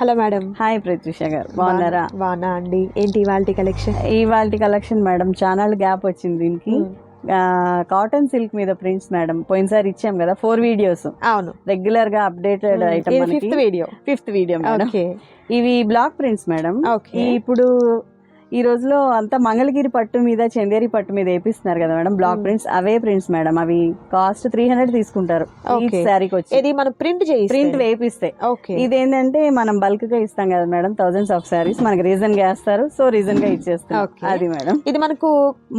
Hello madam. Hi Pratyusha గారు. బాగున్నారా? బాగున్నా అండి. ఏంటి ఇవాళ కలెక్షన్ ఇవాళ కలెక్షన్ మేడం చాలా గ్యాప్ వచ్చింది దీనికి. కాటన్ సిల్క్ మీద ప్రింట్స్ మేడం పోయినసారి ఇచ్చాం కదా ఫోర్ వీడియోస్ అవును. రెగ్యులర్గా updated item fifth video fifth video madam. Okay. ఇవి బ్లాక్ ప్రింట్స్ మేడం. ఇప్పుడు ఈ రోజులో అంతా మంగళగిరి పట్టు మీద చందేరి పట్టు మీద వేపిస్తున్నారు కదా మేడం. బ్లాక్. ప్రింట్స్ అవే ప్రింట్స్ మేడం. అవి కాస్ట్ త్రీ హండ్రెడ్ తీసుకుంటారు. శారీకి వచ్చి. ఇది మనం ప్రింట్ చేయి ప్రింట్ వేపిస్తే. ఓకే ఇదేంటంటే మనం బల్క్గా ఇస్తాం కదా మేడం థౌసండ్స్ ఆఫ్ సారీస్ మనకి రీజన్గా వేస్తారు సో రీజన్గా ఇచ్చేస్తాం. అది మేడం. ఇది మనకు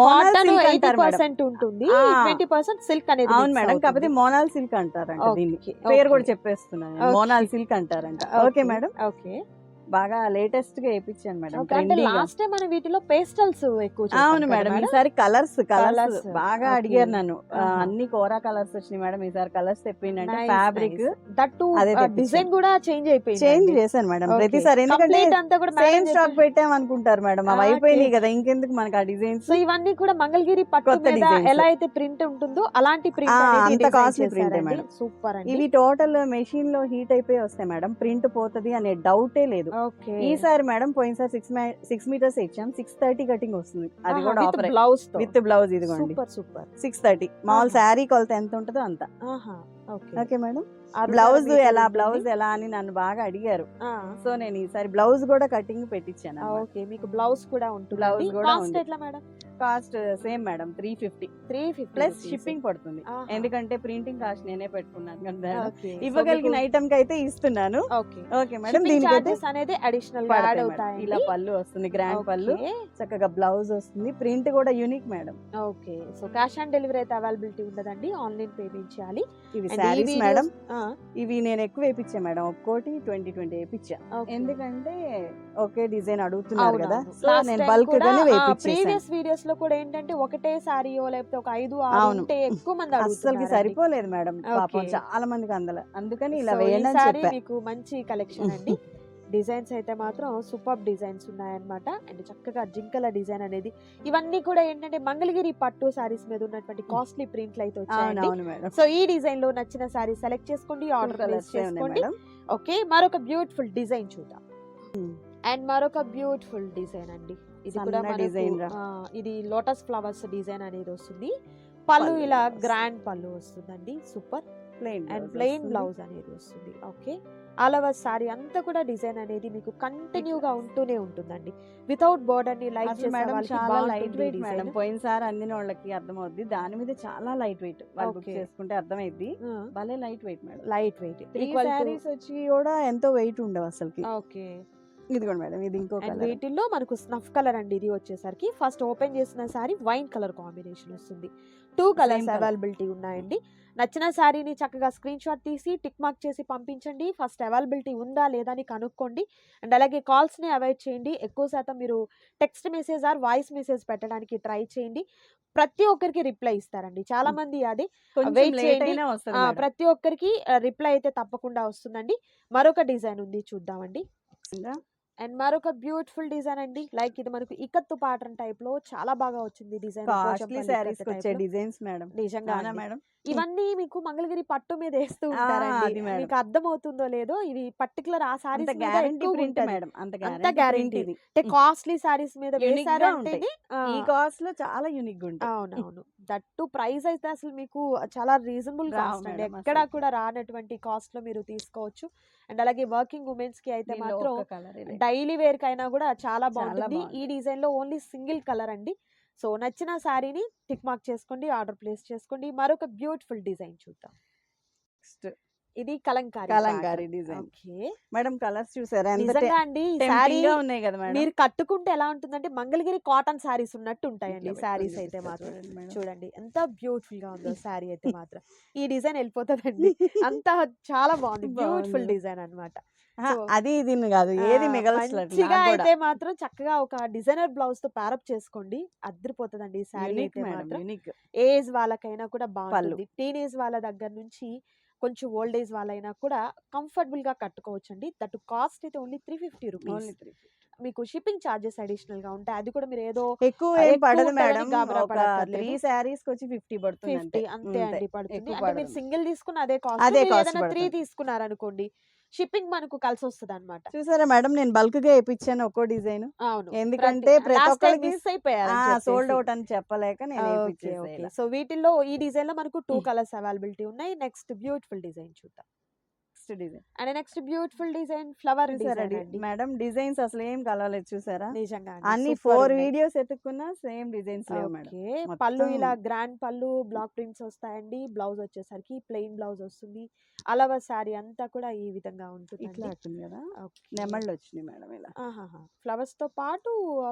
మోనాల్ పర్సెంట్ ఉంటుంది. ట్వంటీ పర్సెంట్ సిల్క్ అనేది అవును మేడం. కాకపోతే మోనాల్ సిల్క్ అంటారంట okay. పేరు కూడా చెప్పేస్తున్నాను. మోనాల్ సిల్క్ అంటారంట. Okay madam. ఓకే బాగా లేటెస్ట్గా వేయించాను మేడం. లాస్ట్ టైం మన వీటిలో పేస్టల్స్ ఎక్కువ అవును మేడం ఈసారి కలర్స్ కలర్స్. బాగా. అడిగారు నన్ను ఆహా. అన్ని కోరా కలర్స్ వచ్చినాయి మేడం ఈసారి కలర్స్ చెప్పిందంటే Nice, ఫ్యాబ్రిక్. దట్టు. డిజైన్ కూడా చేంజ్ అయిపోయింది చేంజ్ చేశాను మేడం ప్రతిసారి ఎందుకంటే సేమ్ స్టాక్ పెట్టాం అనుకుంటారు మేడం అవి Ah, అయిపోయినాయి. కదా ఇంకెందుకు మనకి ఆ డిజైన్స్ సో ఇవన్నీ కూడా మంగళగిరి పట్టు మీద. ఎలా అయితే ప్రింట్ ఉంటుందో అలాంటి ప్రింట్ అనేది అంత ఏ చేశారండి. మేడం. సూపర్ ఇవి టోటల్ మెషిన్లో హీట్ అయిపోయి వస్తాయి మేడం ప్రింట్ పోతది అనే డౌటే లేదు ఓకే. ఈసారి మేడం పోయినసారి సిక్స్ సిక్స్ మీటర్స్ ఇచ్చాం. సిక్స్ థర్టీ కటింగ్ వస్తుంది. అది కూడా ఆఫర్ బ్లౌజ్ విత్ బ్లౌజ్ ఇదిగోండి. Super super. Six thirty. మామూలు. శారీ కొలత ఎంత ఉంటుందో అంత. ఓకే. Okay madam. ఆరు బ్లౌజ్ ఎలా. బ్లౌజ్ ఎలా అని నన్ను బాగా అడిగారు. ఆ, సో నేను ఈసారి బ్లౌజ్ కూడా కటింగ్ పెట్టించాను ఆ, ఓకే మీకు బ్లౌజ్ కూడా ఉంటుంది. Blouse కూడా. ఎట్లా madam? Cost same madam three fifty. Three fifty plus shipping పడుతుంది. ఎందుకంటే ప్రింటింగ్ కాస్ట్ నేనే పెట్టుకున్నాను కదా ఇవ్వగలిగిన ఐటమ్కి అయితే ఇస్తున్నాను. ఓకే. ఓకే మేడం చార్జెస్ అనేది అడిషనల్ యాడ్. అవుతాయి ఇలా పళ్ళు వస్తుంది గ్రాండ్ పళ్ళు. చక్కగా బ్లౌజ్ వస్తుంది. ప్రింట్ కూడా unique madam. Okay. So cash on delivery అయితే అవైలబిలిటీ ఉండదండి. ఆన్లైన్ పేమెంట్ చేయాలి. శారీస్ మేడం ఇవి నేను ఎక్కువ వేపించా మేడం ఒక్కోటి ట్వంటీ ట్వంటీ వేపించా okay. ఎందుకంటే ఒకే డిజైన్ అడుగుతున్నారు కదా. సో నేను బల్క్ గానే ప్రీవియస్ వీడియోస్లో కూడా ఏంటంటే ఒకటే సారీయో లేకపోతే ఒక ఐదు ఆరు అవును. ఉంటే ఎక్కువ మంది అడుగుతున్నారండి. సరిపోలేదు మేడం పాపం. చాలా మందికి అందల అందుకని ఇలా వేయండి మీకు మంచి కలెక్షన్ అండి డిజైన్స్ అయితే మాత్రం సూపర్ డిజైన్స్ ఉన్నాయన్నమాట. అండ్ చక్కగా జింకల డిజైన్ అనేది. ఇవన్నీ కూడా ఏంటంటే మంగళగిరి పట్టు సారీస్ మీద ఉన్నటువంటి కాస్ట్లీ ప్రింట్లు అయితే వచ్చాయండి. మేడం. సో ఈ డిజైన్లో నచ్చిన సారీ సెలెక్ట్ చేసుకోండి ఆర్డర్ చేసుకోండి. ఓకే మరొక బ్యూటిఫుల్ డిజైన్ చూద్దాం. అండ్ మరొక బ్యూటిఫుల్ డిజైన్ అండి. ఇది కూడా. ఆ, ఇది లోటస్ ఫ్లవర్స్ డిజైన్ అనేది వస్తుంది. పళ్ళు ఇలా. గ్రాండ్ పళ్ళు వస్తుందండి. Super. Plain and plain blouse అనేది వస్తుంది. ఓకే. ఆల్ ఓవర్ సారీ అంతా కూడా డిజైన్ అనేది మీకు కంటిన్యూగా ఉంటూనే ఉంటుందండి. వితౌట్ బోర్డర్ని చేసే మేడం చాలా లైట్ వెయిట్ మేడం. పోయినసారి అందిన వాళ్ళకి అర్థమవుద్ది. దాని మీద చాలా లైట్ వెయిట్ వాళ్ళు బుక్. చేసుకుంటే అర్థమైద్ది. భలే light weight madam light weight three saris వచ్చి కూడా ఎంతో వెయిట్ ఉండవు అసలుకి. ఓకే ఇదిగోండి మేడం ఇది ఇంకో కలర్ వీటిల్లో మనకు స్నఫ్ కలర్ అండి ఇది వచ్చేసరికి. ఫస్ట్ ఓపెన్ చేసిన సారీ వైన్ కలర్ కాంబినేషన్ వస్తుంది. Two colours. అవైలబిలిటీ ఉన్నాయండి. నచ్చిన శారీని చక్కగా స్క్రీన్ షాట్ తీసి టిక్ మార్క్ చేసి పంపించండి. ఫస్ట్ అవైలబిలిటీ ఉందా లేదా అని కనుక్కోండి. అండ్ అలాగే కాల్స్ని అవాయిడ్ చేయండి. ఎక్కువ శాతం మీరు text message or voice message పెట్టడానికి ట్రై చేయండి. ప్రతి ఒక్కరికి రిప్లై ఇస్తారండి. చాలా మంది అది. లేట్ చేయండి. ప్రతి ఒక్కరికి రిప్లై అయితే తప్పకుండా వస్తుందండి. మరొక డిజైన్ ఉంది చూద్దామండి. అండ్ మరొక బ్యూటిఫుల్ డిజైన్ అండి. లైక్ ఇది మనకు ఇకత్తు ప్యాటర్న్ టైప్లో చాలా బాగా వచ్చింది డిజైన్ వచ్చే డిజైన్స్ మేడం. నిజంగా. మేడం? ఇవన్నీ మీకు మంగళగిరి పట్టు మీద వేస్తూ ఉంటారండి. మీకు అర్థం అవుతుందో లేదో ఇవి పర్టికులర్ ఆ సారీస్ గ్యారంటీ ప్రింట్ ఉంటది. మేడం. అంత గ్యారంటీ. ఇది. అంటే కాస్ట్లీ సారీస్ మీద ఆ, ఈ కాస్ట్లో చాలా యూనిక్గా ఉంటాయి. అవునవును. దట్టు ప్రైస్ అయితే అసలు మీకు చాలా రీజనబుల్ కాస్ట్ అండి. ఎక్కడా. కూడా రానటువంటి కాస్ట్లో మీరు తీసుకోవచ్చు. అండ్ అలాగే వర్కింగ్ ఉమెన్స్కి అయితే మాత్రం ఇదే. డైలీ వేర్ కైనా కూడా చాలా బాగుంటుంది. ఈ డిజైన్లో ఓన్లీ సింగిల్ కలర్ అండి. సో నచ్చిన శారీని టిక్ మార్క్ చేసుకోండి ఆర్డర్ ప్లేస్ చేసుకోండి. మరొక బ్యూటిఫుల్ డిజైన్ చూద్దాం. Next, ఇది Kalamkari Kalamkari design. Madam colours చూసారా? అండి గా ఉన్నాయి కదా మేడం. మీరు కట్టుకుంటే ఎలా ఉంటుందంటే మంగళగిరి కాటన్ శారీస్ ఉన్నట్టు ఉంటాయండి పెట్టుకొని అయితే మాత్రం. చూడండి ఎంత బ్యూటిఫుల్గా ఉందో శారీ అయితే మాత్రం. ఈ డిజైన్ వెళ్ళిపోతుందండి. అంత చాలా బాగుంది. బ్యూటిఫుల్. డిజైన్ సో, అది ఇది కాదు ఏది మంచిగా అయితే మాత్రం చక్కగా ఒక డిజైనర్ బ్లౌజ్తో ప్యారప్ చేసుకోండి. అద్దరిపోతుందండి ఈ శారీ అయితే మాత్రం. ఏజ్ వాళ్ళకైనా కూడా బాగుంటుంది. టీనేజ్ వాళ్ళ దగ్గర నుంచి కొంచెం ఓల్డ్ ఏజ్ వాళ్ళైనా కూడా కంఫర్టబుల్గా కట్టుకోవచ్చు అండి దట్ కాస్ట్ అయితే ఓన్లీ త్రీ ఫిఫ్టీ రూపీస్. మీకు షిప్పింగ్ చార్జెస్ అడిషనల్గా ఉంటాయి. అది కూడా మీరు ఏదో ఎక్కువ ఏం పడదు మేడం. త్రీ శారీస్కి వచ్చి ఫిఫ్టీ పడుతుంది ఫిఫ్టీ అంతే అండి పడుతుంది. అంటే మీరు. సింగిల్ తీసుకున్న అదే కాస్ట్. ఏదైనా త్రీ. తీసుకున్నారనుకోండి షిప్పింగ్ మనకు కలిసి వస్తుంది అనమాట చూసారా మేడం నేను బల్క్గా వేయించాను ఒక్కో డిజైన్. అవును. ఎందుకంటే ప్రతి ఒక్కరికి సోల్డ్ అవుట్ అని చెప్పలేక నేను. సో వీటిల్లో ఈ డిజైన్లో మనకు టూ. కలర్స్ అవైలబిలిటీ ఉన్నాయి. నెక్స్ట్ బ్యూటిఫుల్ డిజైన్ చూద్దాం. Next design and next beautiful design flower madam designs అసలు ఏం కలవలేదు చూసారా? నిజంగా అన్ని ఫోర్. వీడియోస్ ఎత్తుకున్నా సేమ్ డిజైన్స్ లేవు మేడం పళ్ళు ఇలా గ్రాండ్ పళ్ళు బ్లాక్ ప్రింట్స్ వస్తాయండి. బ్లౌజ్ వచ్చేసరికి ప్లెయిన్ బ్లౌజ్ వస్తుంది. అలవ శారీ అంతా కూడా ఈ విధంగా ఇట్లా ఉంటుంది ఉంటుంది కదా నెమళ్ళు వచ్చినాయి మేడం ఇలా. ఫ్లవర్స్తో పాటు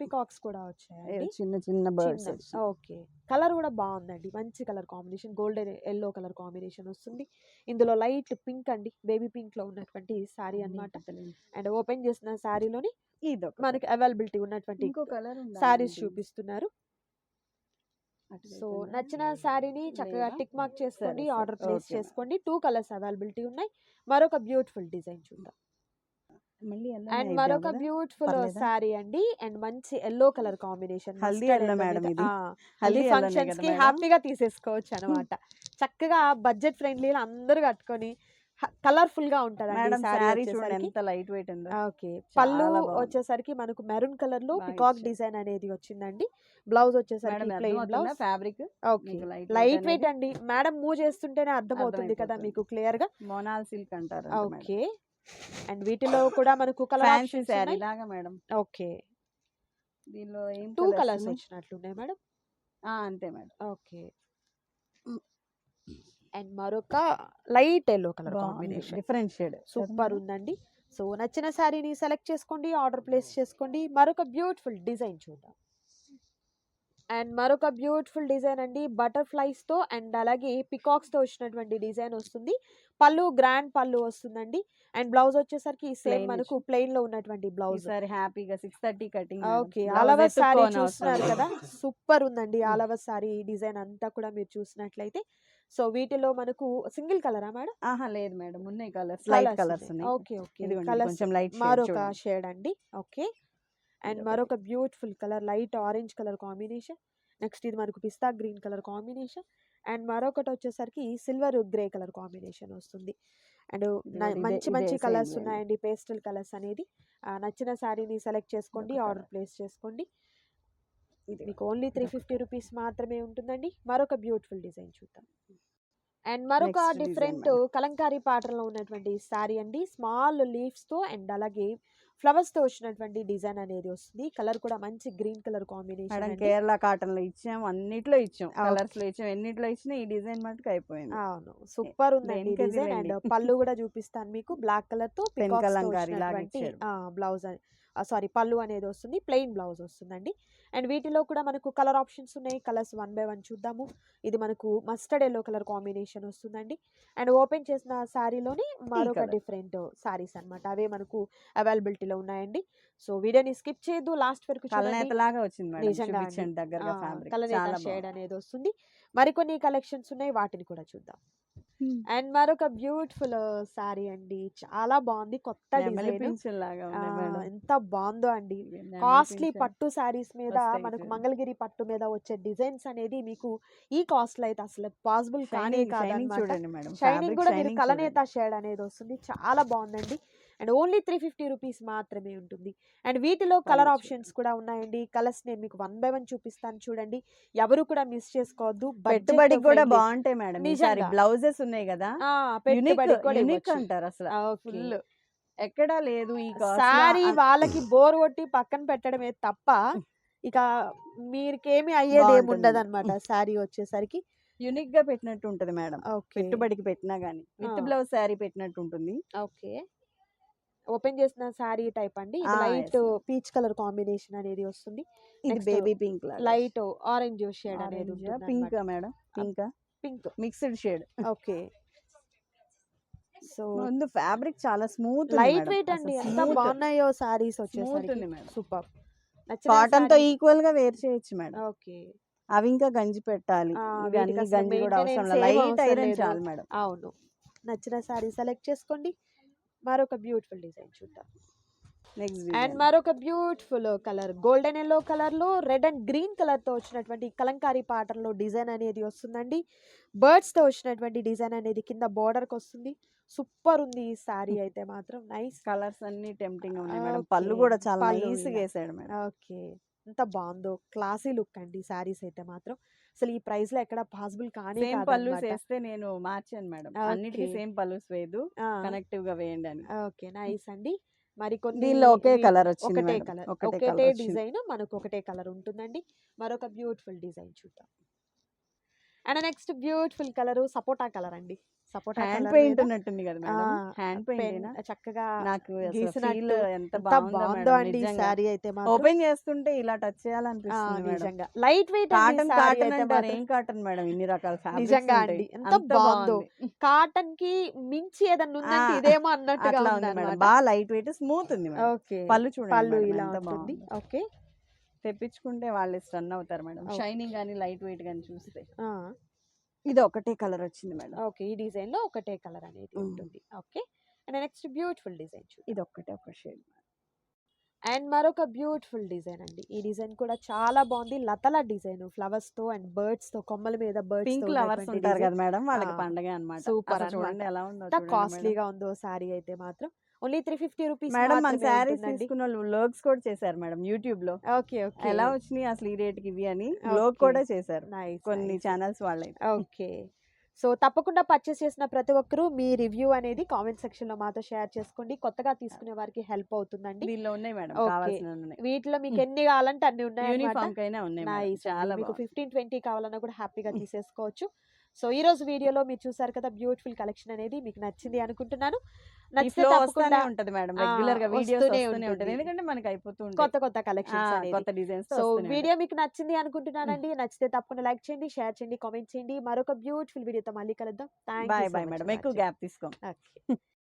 పికాక్స్ కూడా వచ్చాయండి. చిన్న చిన్న బర్డ్స్ ఓకే. కలర్ కూడా బాగుందండి. మంచి colour combination golden yellow colour combination వస్తుంది. ఇందులో లైట్ పింక్ అండి. బేబీ పింక్లో ఉన్నటువంటి శారీ అన్నమాట. అండ్ ఓపెన్ చేసిన శారీలోని ఇది మనకి అవైలబిలిటీ ఉన్నటువంటి శారీస్ చూపిస్తున్నారు. సో నచ్చిన శారీని చక్కగా? టిక్ మార్క్ చేసుకోండి సరే, ఆర్డర్ సరే. ప్లేస్ చేసుకోండి. టూ కలర్స్ అవైలబిలిటీ ఉన్నాయి. మరొక బ్యూటిఫుల్ డిజైన్ చూద్దాం. అండ్ మరొక బ్యూటిఫుల్? శారీ అండి. అండ్ మంచి ఎల్లో కలర్ కాంబినేషన్ హల్దీ ఫంక్షన్స్కి హ్యాపీగా తీసేసుకోవచ్చు అనమాట చక్కగా బడ్జెట్ ఫ్రెండ్లీ అందరూ కట్టుకొని కలర్ఫుల్గా ఉంటది ఎంత లైట్ వెయిట్ ఉందో. ఓకే. పళ్ళు. వచ్చేసరికి మనకు మెరూన్ కలర్లో పికాక్. డిజైన్ అనేది వచ్చిందండి. బ్లౌజ్ వచ్చేసరికి ఫ్యాబ్రిక్? ఓకే. లైట్ వెయిట్ అండి. మేడం మూవ్ చేస్తుంటేనే అర్థమవుతుంది కదా. మీకు క్లియర్గా మోనాల్ సిల్క్ అంటారు ఓకే. అండ్ వీటిలో కూడా మనకు కలర్ శారీ లాగా మేడం. ఓకే. దీనిలో టూ కలర్స్ ఉన్నాయి? వచ్చినట్లున్నాయి మేడం. అంతే మేడం. ఓకే. అండ్ మరొక light yellow colour combination. Different shade super ఉందండి. సో నచ్చిన శారీని సెలెక్ట్ చేసుకోండి ఆర్డర్ ప్లేస్ చేసుకోండి. మరొక బ్యూటిఫుల్ డిజైన్ చూద్దాం. అండ్ మరొక బ్యూటిఫుల్ డిజైన్ అండి బటర్ఫ్లైస్తో అండ్ అలాగే పికాక్స్తో వచ్చినటువంటి డిజైన్ వస్తుంది. పళ్ళు గ్రాండ్ పళ్ళు వస్తుందండి. అండ్ బ్లౌజ్ వచ్చేసరికి సేమ్ మనకు ప్లెయిన్లో ఉన్నటువంటి బ్లౌజ్. హ్యాపీగా సిక్స్ థర్టీ కటింగ్ ఓకే ఆలవ సారీ చూస్తున్నారు కదా. సూపర్ ఉందండి ఆలవ సారీ డిజైన్ అంతా కూడా మీరు చూసినట్లయితే. సో వీటిలో మనకు సింగిల్ కలరా మేడం? ఆహా! లేదు మేడం. ఉన్నాయి కలర్స్. లైట్ కలర్స్ ఉన్నాయి. Okay okay. కలర్స్ కొంచెం లైట్ మరొక షేడ్ అండి. ఓకే. అండ్. మరొక beautiful colour light orange colour combination. Next ఇది మనకు pista green colour combination. And మరొకటి వచ్చేసరికి సిల్వర్ గ్రే కలర్ కాంబినేషన్ వస్తుంది. అండ్ మంచి మంచి కలర్స్. ఉన్నాయండి. పేస్టల్ కలర్స్ అనేది. నచ్చిన శారీని సెలెక్ట్ చేసుకోండి. ఆర్డర్ ప్లేస్ చేసుకోండి. ఇది మీకు ఓన్లీ త్రీ ఫిఫ్టీ రూపీస్ మాత్రమే ఉంటుందండి. మరొక బ్యూటిఫుల్ డిజైన్ చూద్దాం. అండ్ మరొక డిఫరెంట్. కలంకారీ పాటలో ఉన్నటువంటి శారీ అండి. స్మాల్ లీవ్స్తో అండ్ అలాగే ఫ్లవర్స్తో వచ్చినటువంటి డిజైన్ అనేది వస్తుంది. కలర్ కూడా మంచి గ్రీన్ కలర్ కాంబినేషన్ కేరళ కాటన్లో ఇచ్చాం. అన్నిట్లో ఇచ్చాం. కలర్స్లో ఇచ్చాం. ఎన్నిట్లో ఇచ్చినా ఈ డిజైన్ మటుకు అయిపోయింది. అవును. సూపర్ ఉందండి డిజైన్ అండ్. పళ్ళు కూడా చూపిస్తాను మీకు. బ్లాక్ కలర్తో. బ్లౌజ్ సారీ పళ్ళు అనేది వస్తుంది ప్లెయిన్ బ్లౌజ్ వస్తుందండి. అండ్ వీటిలో కూడా మనకు కలర్ ఆప్షన్స్ ఉన్నాయి. కలర్స్ వన్ బై వన్ చూద్దాము. ఇది మనకు మస్టర్డ్ ఎల్లో కలర్ కాంబినేషన్ వస్తుందండి. అండ్ ఓపెన్ చేసిన శారీలోని మరొక. డిఫరెంట్ శారీస్ అన్నమాట. అవే మనకు అవైలబిలిటీలో ఉన్నాయండి. సో వీడియోని స్కిప్ చేయొద్దు. లాస్ట్ వరకు కలనేత చాలా షేడ్. అనేది వస్తుంది. మరికొన్ని కలెక్షన్స్ ఉన్నాయి. వాటిని కూడా చూద్దాం. అండ్ మరొక బ్యూటిఫుల్ శారీ అండి. చాలా బాగుంది. కొత్త డిజైన్. ఎంత బాగుందో అండి. కాస్ట్లీ. పట్టు శారీస్ మీద మనకు. మంగళగిరి పట్టు మీద వచ్చే డిజైన్స్ అనేది మీకు ఈ కాస్ట్లో అయితే అసలు పాసిబుల్ కానే షైనింగ్ షైనింగ్ కూడా మీరు కలనేత షేడ్ అనేది వస్తుంది. చాలా బాగుందండి. And only three fifty rupees మాత్రమే ఉంటుంది. అండ్ వీటిలో కలర్ ఆప్షన్స్ కూడా ఉన్నాయండి. కలర్స్ నేను మీకు వన్ బై వన్ చూపిస్తాను చూడండి. ఎవరు కూడా మిస్ చేసుకోవద్దు. పెట్టుబడికి కూడా. బాగుంటాయి మేడం. ఈసారి. బ్లౌజెస్ ఉన్నాయి కదా. ఇవ్వచ్చు. అంటారు అసలు. ఫుల్. ఎక్కడా లేదు ఈ సారీ వాళ్ళకి బోర్ కొట్టి పక్కన పెట్టడమే తప్ప ఇక మీరుకేమి అయ్యేది ఏమి. ఉండదు అనమాట శారీ వచ్చేసరికి. యూనిక్గా పెట్టినట్టు ఉంటది మేడం. పెట్టుబడికి పెట్టినా గానీ. విత్. బ్లౌజ్ శారీ పెట్టినట్టు ఉంటుంది. ఓకే. ఓపెన్ చేసిన శారీ టైప్ అండి. లైట్. పీచ్ కలర్ కాంబినేషన్ అనేది వస్తుంది. ఇది baby pink light orange shade అనేది pink madam. Pink. Pink. Mixed shade. Okay. So ముందు ఫ్యాబ్రిక్ చాలా స్మూత్ లైట్ వెయిట్ అండి. ఎంత బాగున్నాయో సారీస్ స్మూత్ వచ్చేసరికి. సూపర్. కాటన్తో ఈక్వల్గా వేర్ చేయొచ్చు మేడం. ఓకే. అవి ఇంకా గంజి పెట్టాలి. గంజి కూడా అవసరం లైట్ ఐరన్. చాలు మేడం. అవును. నచ్చిన శారీ సెలెక్ట్ చేసుకోండి. మరొక బ్యూటిఫుల్ డిజైన్ చూద్దాం. నెక్స్ట్ అండ్ మరొక బ్యూటిఫుల్ కలర్ గోల్డెన్ ఎల్లో కలర్లో రెడ్ అండ్ గ్రీన్ కలర్తో వచ్చినటువంటి కలంకారీ pattern లో డిజైన్ అనేది వస్తుందండి. బర్డ్స్తో వచ్చినటువంటి డిజైన్ అనేది కింద border కి వస్తుంది. సూపర్ ఉంది ఈ సారీ అయితే మాత్రం. నైస్. కలర్స్ అన్ని టెంప్టింగ్ ఉన్నాయి మేడం. పళ్ళు. కూడా చాలా పళ్ళు నైస్ ఇలా. వేసాడు మేడం. ఓకే. ఎంత బాగుందో క్లాసీ లుక్ అండి సారీస్ అయితే మాత్రం అసలు ఈ ప్రైస్లో ఎక్కడ పాసిబుల్ కానీ సేమ్ పళ్ళు. వేస్తే నేను మార్చాను మేడం. అన్నిటికీ సేమ్ పళ్ళు వేయదు కనెక్టివ్గా వేయండి అని ఓకే నైస్ అండి మరి కొన్ని దీనిలో ఒకే కలర్ వచ్చింది ఒకటే. కలర్ ఒకటే. డిజైన్ మనకు ఒకటే కలర్ ఉంటుందండి మరొక బ్యూటిఫుల్ డిజైన్ చూద్దాం and next beautiful colour sapota colour అండి సపోటా హ్యాండ్ పెయింట్ ఉన్నట్టుంది కదా హ్యాండ్ పెయింట్ చక్కగా నాకు ఎంత బాగుందో అండి సారీ అయితే ఓపెన్ చేస్తుంటే ఇలా టచ్ చేయాలనిపిస్తుంది నిజంగా. లైట్ వెయిట్ కాటన్ కాటన్ మాత్రం. ఏం కాటన్ మేడం? ఇన్ని రకాల నిజంగా. అండి. ఎంత బాగుందో. కాటన్కి మించి ఏదన్నా ఉందంటే ఇదేమో అన్నట్టుగా ఉంది మేడం. బాగా లైట్ వెయిట్ స్మూత్ ఉంది ఓకే. పళ్ళు చూడండి పళ్ళు ఇలా ఉంటుంది ఓకే. తెప్పించుకుంటే వాళ్ళు స్టన్ అవుతారు మేడం. షైనింగ్ కానీ లైట్ వెయిట్ కానీ చూస్తే. ఇది ఒకటే కలర్ వచ్చింది మేడం. ఓకే. ఈ డిజైన్లో ఒకటే కలర్ అనేది. ఉంటుంది. Okay. And next beautiful design ఇది ఒక్కటే ఒక షేడ్ అండ్ మరొక బ్యూటిఫుల్ డిజైన్ అండి. ఈ డిజైన్ కూడా చాలా బాగుంది. లతల డిజైన్ ఫ్లవర్స్తో అండ్ బర్డ్స్తో కొమ్మల మీద బర్డ్స్ పింక్ లవర్స్ ఉంటారు కదా మేడం వాళ్ళకి పండగ అనమాట super చూడండి ఎలా ఉందో కాస్ట్లీగా ఉందో సారీ అయితే మాత్రం. Only three fifty rupees madam మన శారీస్ తీసుకున్న వాళ్ళు వ్లోగ్స్ కూడా చేశారు మేడం యూట్యూబ్లో. Okay okay. ఎలా వచ్చినాయి అసలు ఈ రేట్కి ఇవి అని Okay. కూడా చేశారు. కొన్ని ఛానల్స్ వాళ్ళైతే. ఓకే. సో తప్పకుండా పర్చేస్ చేసిన ప్రతి ఒక్కరూ మీ రివ్యూ అనేది కామెంట్ సెక్షన్లో మాతో షేర్ చేసుకోండి. కొత్తగా తీసుకునే వారికి హెల్ప్ అవుతుందండి. దీనిలో ఉన్నాయి మేడం వీటిలో మీకు ఎన్ని కావాలంటే అన్ని ఉన్నాయి చాలా మీకు. ఫిఫ్టీన్ ట్వంటీ కావాలన్నా కూడా హ్యాపీగా తీసేసుకోవచ్చు. సో ఈ రోజు వీడియోలో మీరు చూసారు కదా బ్యూటిఫుల్ కలెక్షన్ అనేది మీకు నచ్చింది అనుకుంటున్నాను. వస్తూనే ఉంటది మేడం. రెగ్యులర్గా వీడియోస్ వస్తూనే ఉంటది. ఎందుకంటే మనకి అయిపోతూ ఉంటాయి. కొత్త కొత్త కలెక్షన్స్ కొత్త డిజైన్స్ సో వీడియో మీకు నచ్చింది అనుకుంటున్నానండి. నచ్చితే తప్పకుండా లైక్ చేయండి షేర్ చేయండి కామెంట్ చేయండి. మరొక బ్యూటిఫుల్ వీడియోతో మళ్ళీ కలుద్దాం. బాయ్ బాయ్ మేడం ఎక్కువ గ్యాప్ తీసుకో.